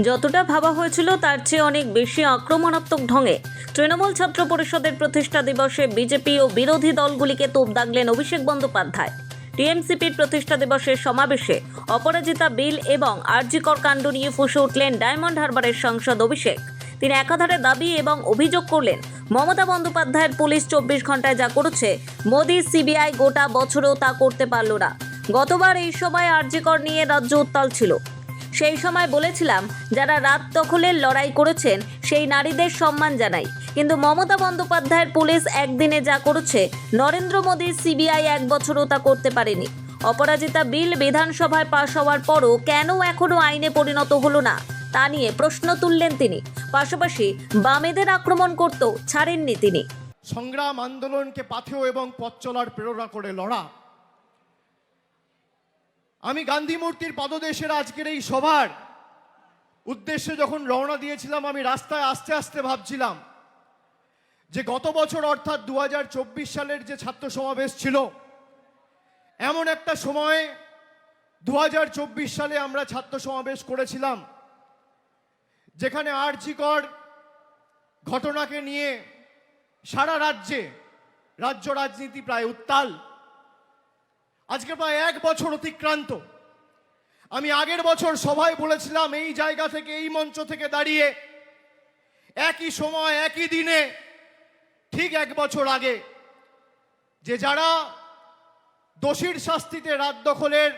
যতটা ভাবা হয়েছিল, তার চেয়ে অনেক বেশি আক্রমণাত্মক ঢঙে। তৃণমূল ছাত্র পরিষদের প্রতিষ্ঠা দিবসে বিজেপি ও বিরোধী দলগুলিকে তোপ দাগলেন অভিষেক বন্দ্যোপাধ্যায়। টিএমসিপির প্রতিষ্ঠা দিবসের সমাবেশে অপরাজিতা বিল এবং আরজিকর কাণ্ড নিয়ে ফুসে উঠলেন ডায়মন্ড হারবারের সাংসদ অভিষেক। তিনি একাধারে দাবি এবং অভিযোগ করলেন, মমতা বন্দ্যোপাধ্যায়ের পুলিশ চব্বিশ ঘন্টায় যা করেছে, মোদি, সিবিআই গোটা বছরেও তা করতে পারল না। গতবার এই সময় আরজিকর নিয়ে রাজ্য উত্তাল ছিল। সেই সময় বলেছিলাম, যারা রাত দখলের লড়াই করেছেন, সেই নারীদের সম্মান জানাই। কিন্তু মমতা বন্দ্যোপাধ্যায়ের পুলিশ একদিনে যা করেছে, নরেন্দ্র মোদীর সিবিআই এক বছরও তা করতে পারেনি। অপরাজিতা বিল বিধানসভায় পাশ হওয়ার পরও কেন এখনও আইনে পরিণত হলো না, তা নিয়ে প্রশ্ন তুললেন তিনি। পাশাপাশি বামেদের আক্রমণ করতেও ছাড়েননি তিনি। সংগ্রাম আন্দোলনকে পাথেয় এবং পথ চলার প্রেরণা করে লড়া। আমি গান্ধী মূর্তির পদদেশের আজকের এই সভার উদ্দেশ্যে যখন রওনা দিয়েছিলাম, আমি রাস্তায় আস্তে আস্তে ভাবছিলাম যে গত বছর অর্থাৎ দু হাজার চব্বিশ সালের যে ছাত্র সমাবেশ ছিল, এমন একটা সময়ে দু হাজার চব্বিশ সালে আমরা ছাত্র সমাবেশ করেছিলাম, যেখানে আর্জিকর ঘটনাকে নিয়ে সারা রাজ্যে, রাজ্য রাজনীতি প্রায় উত্তাল। আজকে প্রায় এক বছর অতিক্রান্ত। আমি আগের বছর সভায় বলেছিলাম, এই জায়গা থেকে, এই মঞ্চ থেকে দাঁড়িয়ে একই সময়, একই দিনে, ঠিক এক বছর আগে, যে যারা দোষীর শাস্তিতে রাত দখলের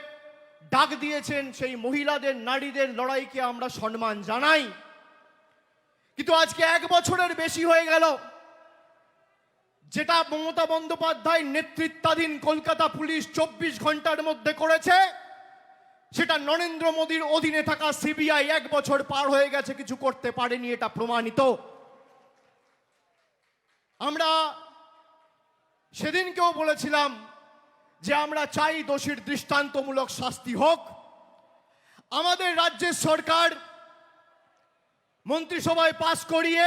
ডাক দিয়েছেন, সেই মহিলাদের, নারীদের লড়াইকে আমরা সম্মান জানাই। কিন্তু আজকে এক বছরের বেশি হয়ে গেল। যেটা মমতা বন্দ্যোপাধ্যায় নেতৃত্বাধীন কলকাতা পুলিশ চব্বিশ ঘণ্টার মধ্যে করেছে, সেটা নরেন্দ্র মোদীর অধীনে থাকা সিবিআই এক বছর পার হয়ে গেছে, কিছু করতে পারেনি, এটা প্রমাণিত। আমরা সেদিনকেও বলেছিলাম যে আমরা চাই দোষীর দৃষ্টান্তমূলক শাস্তি হোক। আমাদের রাজ্যের সরকার মন্ত্রিসভায় পাশ করিয়ে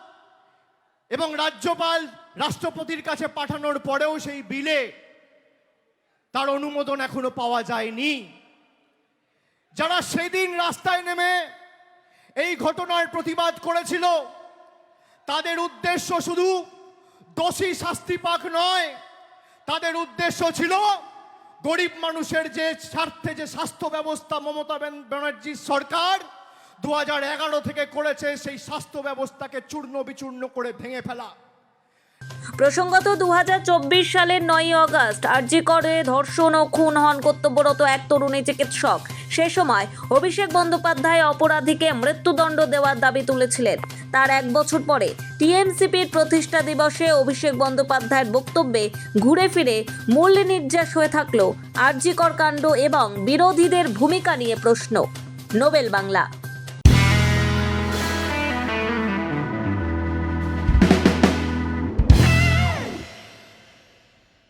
এবং রাজ্যপাল রাষ্ট্রপতির কাছে পাঠানোর পরেও সেই বিলে তার অনুমোদন এখনও পাওয়া যায়নি। যারা সেদিন রাস্তায় নেমে এই ঘটনার প্রতিবাদ করেছিল, তাদের উদ্দেশ্য শুধু দোষী শাস্তি পাক নয়, তাদের উদ্দেশ্য ছিল গরিব মানুষের যে স্বার্থে যে স্বাস্থ্য ব্যবস্থা মমতা ব্যান- ব্যানার্জির সরকার দুহাজার এগারো থেকে করেছে সেই স্বাস্থ্য ব্যবস্থাকে চূর্ণ বিচূর্ণ করে ভেঙে ফেলা। প্রসঙ্গত দুহাজার চব্বিশ সালের নয়ই অগস্ট আরজিকরে ধর্ষণ ও খুন হন কর্তব্যরত এক তরুণী চিকিৎসক। সে সময় অভিষেক বন্দ্যোপাধ্যায় অপরাধীকে মৃত্যুদণ্ড দেওয়ার দাবি তুলেছিলেন। তার এক বছর পরে টিএমসিপির প্রতিষ্ঠা দিবসে অভিষেক বন্দ্যোপাধ্যায়ের বক্তব্যে ঘুরে ফিরে মূল্য নির্যাস হয়ে থাকল আরজিকর কাণ্ড এবং বিরোধীদের ভূমিকা নিয়ে প্রশ্ন। নোবেল বাংলা।